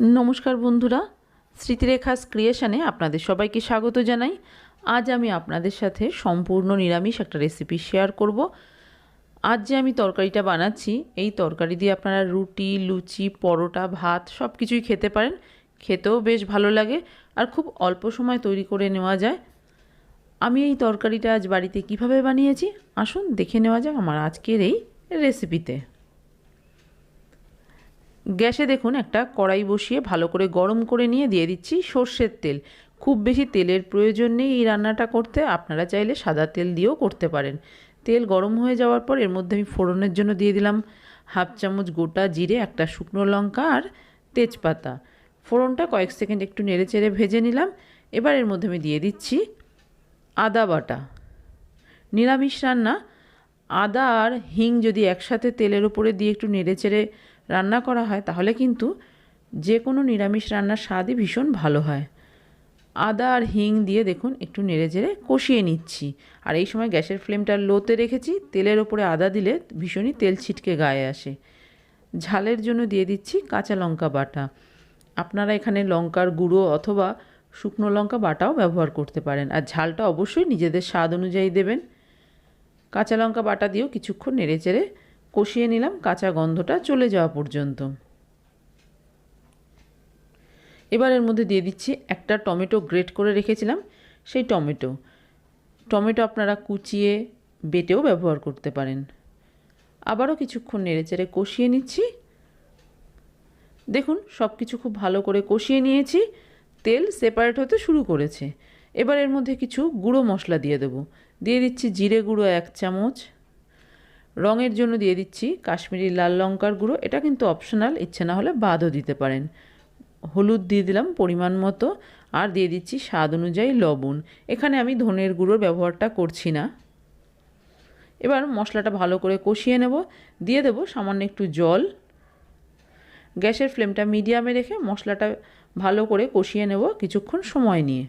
নমস্কার বন্ধুরা, স্মৃতিরেখাস ক্রিয়েশনে আপনাদের সবাইকে স্বাগত জানাই। আজ আমি আপনাদের সাথে সম্পূর্ণ নিরামিষ একটা রেসিপি শেয়ার করব। আজ যে আমি তরকারিটা বানাচ্ছি, এই তরকারি দিয়ে আপনারা রুটি, লুচি, পরোটা, ভাত সব কিছুই খেতে পারেন। খেতেও বেশ ভালো লাগে আর খুব অল্প সময় তৈরি করে নেওয়া যায়। আমি এই তরকারিটা আজ বাড়িতে কীভাবে বানিয়েছি, আসুন দেখে নেওয়া যাক আমার আজকের এই রেসিপিতে গ্যাসে দেখুন একটা কড়াই বসিয়ে ভালো করে গরম করে নিয়ে দিয়ে দিচ্ছি সর্ষের তেল। খুব বেশি তেলের প্রয়োজন নেই এই রান্নাটা করতে, আপনারা চাইলে সাদা তেল দিয়েও করতে পারেন। তেল গরম হয়ে যাওয়ার পর এর মধ্যে আমি ফোড়নের জন্য দিয়ে দিলাম হাফ চামচ গোটা জিরে, একটা শুকনো লঙ্কা আর তেজপাতা। ফোড়নটা কয়েক সেকেন্ড একটু নেড়ে চেড়ে ভেজে নিলাম। এবার এর মধ্যে আমি দিয়ে দিচ্ছি আদা বাটা। নিরামিষ রান্না। আদা আর হিং যদি একসাথে তেলের উপরে দিয়ে একটু নেড়ে চেড়ে রান্না করা হয়, তাহলে কিন্তু যে কোনো নিরামিষ রান্নার স্বাদই ভীষণ ভালো হয়। আদা আর হিং দিয়ে দেখুন, একটু নেড়ে চেড়ে কষিয়ে নিচ্ছি। আর এই সময় গ্যাসের ফ্লেমটা লোতে রেখেছি, তেলের ওপরে আদা দিলে ভীষণই তেল ছিটকে গায়ে আসে। ঝালের জন্য দিয়ে দিচ্ছি কাঁচা লঙ্কা বাটা। আপনারা এখানে লঙ্কার গুঁড়ো অথবা শুকনো লঙ্কা বাটাও ব্যবহার করতে পারেন। আর ঝালটা অবশ্যই নিজেদের স্বাদ অনুযায়ী দেবেন। কাঁচা লঙ্কা বাটা দিয়েও কিছুক্ষণ নেড়ে চেড়ে কষিয়ে নিলাম, কাঁচা গন্ধটা চলে যাওয়া পর্যন্ত। এবার এর মধ্যে দিয়ে দিচ্ছি একটা টমেটো গ্রেট করে রেখেছিলাম, সেই টমেটো। টমেটো আপনারা কুচিয়ে, বেটেও ব্যবহার করতে পারেন। আবারও কিছুক্ষণ নেড়েচেড়ে কষিয়ে নিচ্ছি। দেখুন সব কিছু খুব ভালো করে কষিয়ে নিয়েছি, তেল সেপারেট হতে শুরু করেছে। এবার এর মধ্যে কিছু গুঁড়ো মশলা দিয়ে দেবো। দিয়ে দিচ্ছি জিরে গুঁড়ো এক চামচ। রঙের জন্য দিয়ে দিচ্ছি কাশ্মীরি লাল লঙ্কার গুঁড়ো। এটা কিন্তু অপশনাল ইচ্ছে না হলে বাদও দিতে পারেন। হলুদ দিয়ে দিলাম পরিমাণ মতো, আর দিয়ে দিচ্ছি স্বাদ অনুযায়ী লবণ। এখানে আমি ধনের গুঁড়োর ব্যবহারটা করছি না। এবার মশলাটা ভালো করে কষিয়ে নেব। দিয়ে দেব সামান্য একটু জল। গ্যাসের ফ্লেমটা মিডিয়ামে রেখে মশলাটা ভালো করে কষিয়ে নেব কিছুক্ষণ সময় নিয়ে।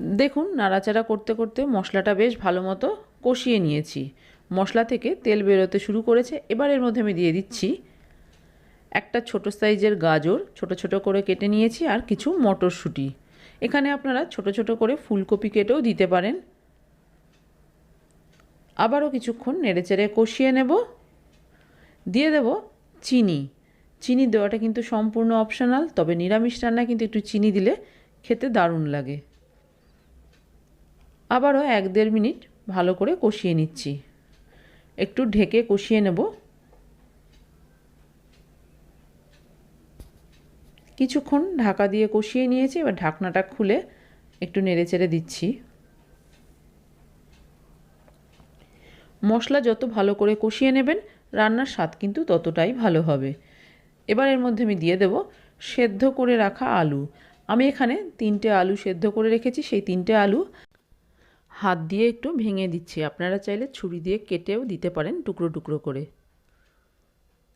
দেখুন, নাড়াচাড়া করতে করতে মশলাটা বেশ ভালো মতো কষিয়ে নিয়েছি। মশলা থেকে তেল বেরোতে শুরু করেছে, এবার এর মধ্যে আমি দিয়ে দিচ্ছি একটা ছোট সাইজের গাজর, ছোট ছোট করে কেটে নিয়েছি আর কিছু মটরশুঁটি। এখানে আপনারা ছোট ছোট করে ফুলকপি কেটেও দিতে পারেন। আবারও কিছুক্ষণ নেড়েচেড়ে কষিয়ে নেব। দিয়ে দেব চিনি। চিনি দেওয়াটা কিন্তু সম্পূর্ণ অপশনাল তবে নিরামিষ রান্না কিন্তু একটু চিনি দিলে খেতে দারুণ লাগে। আবারও এক দেড় মিনিট ভালো করে কষিয়ে নিচ্ছি। একটু ঢেকে কষিয়ে নেব। কিছুক্ষণ ঢাকা দিয়ে কষিয়ে নিয়েছি, এবার ঢাকনাটা খুলে একটু নেড়ে চেড়ে দিচ্ছি। মশলা যত ভালো করে কষিয়ে নেবেন, রান্নার স্বাদ কিন্তু ততটাই ভালো হবে। এবার এর মধ্যে আমি দিয়ে দেব সেদ্ধ করে রাখা আলু। আমি এখানে তিনটে আলু সেদ্ধ করে রেখেছি, সেই তিনটে আলু হাত দিয়ে একটু ভেঙে দিচ্ছি। আপনারা চাইলে ছুরি দিয়ে কেটেও দিতে পারেন টুকরো টুকরো করে।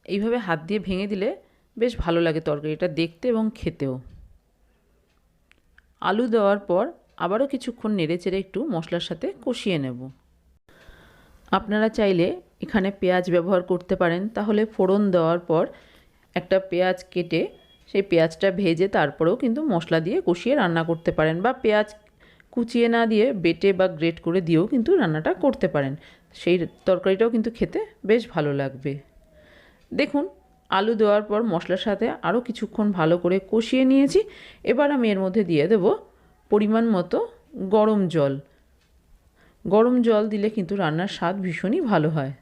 এইভাবে হাত দিয়ে ভেঙে দিলে বেশ ভালো লাগে তরকারিটা দেখতে এবং খেতেও। আলু দেওয়ার পর আবারও কিছুক্ষণ নেড়ে চেড়ে একটু মশলার সাথে কষিয়ে নেব। আপনারা চাইলে এখানে পেঁয়াজ ব্যবহার করতে পারেন। তাহলে ফোড়ন দেওয়ার পর একটা পেঁয়াজ কেটে সেই পেঁয়াজটা ভেজে তারপরেও কিন্তু মশলা দিয়ে কষিয়ে রান্না করতে পারেন বা পেঁয়াজ কুচিয়ে না দিয়ে বেটে বা গ্রেট করে দিয়েও কিন্তু রান্নাটা করতে পারেন। সেই তরকারিটাও কিন্তু খেতে বেশ ভালো লাগবে। দেখুন, আলু দেওয়ার পর মশলার সাথে আরও কিছুক্ষণ ভালো করে কষিয়ে নিয়েছি। এবার আমি এর মধ্যে দিয়ে দেব পরিমাণ মতো গরম জল। গরম জল দিলে কিন্তু রান্নার স্বাদ ভীষণই ভালো হয়।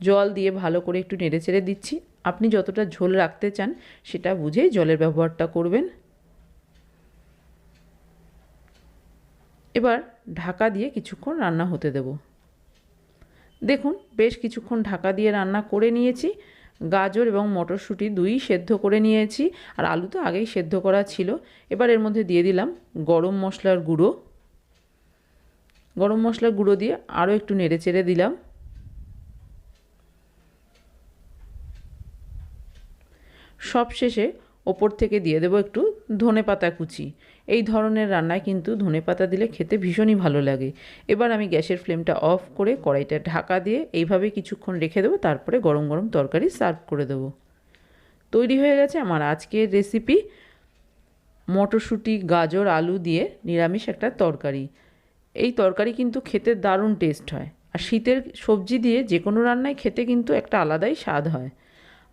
জল দিয়ে ভালো করে একটু নেড়ে চেড়ে দিচ্ছি। আপনি যতটা ঝোল রাখতে চান সেটা বুঝেই জলের ব্যবহারটা করবেন। এবার ঢাকা দিয়ে কিছুক্ষণ রান্না হতে দেব। দেখুন, বেশ কিছুক্ষণ ঢাকা দিয়ে রান্না করে নিয়েছি। গাজর এবং মটরশুঁটি দুই সেদ্ধ করে নিয়েছি আর আলু তো আগেই সেদ্ধ করা ছিল। এবার এর মধ্যে দিয়ে দিলাম গরম মশলার গুঁড়ো। গরম মশলার গুঁড়ো দিয়ে আরও একটু নেড়ে চেড়ে দিলাম। সব শেষে ওপর থেকে দিয়ে দেবো একটু ধনে পাতা কুচি। এই ধরনের রান্নায় কিন্তু ধনে পাতা দিলে খেতে ভীষণই ভালো লাগে। এবার আমি গ্যাসের ফ্লেমটা অফ করে কড়াইটা ঢাকা দিয়ে এইভাবে কিছুক্ষণ রেখে দেবো, তারপরে গরম গরম তরকারি সার্ভ করে দেবো। তৈরি হয়ে গেছে আমার আজকের রেসিপি। মটরশুঁটি, গাজর, আলু দিয়ে নিরামিষ একটা তরকারি। এই তরকারি কিন্তু খেতে দারুণ টেস্ট হয়। আর শীতের সবজি দিয়ে যে কোনো রান্নায় খেতে কিন্তু একটা আলাদাই স্বাদ হয়।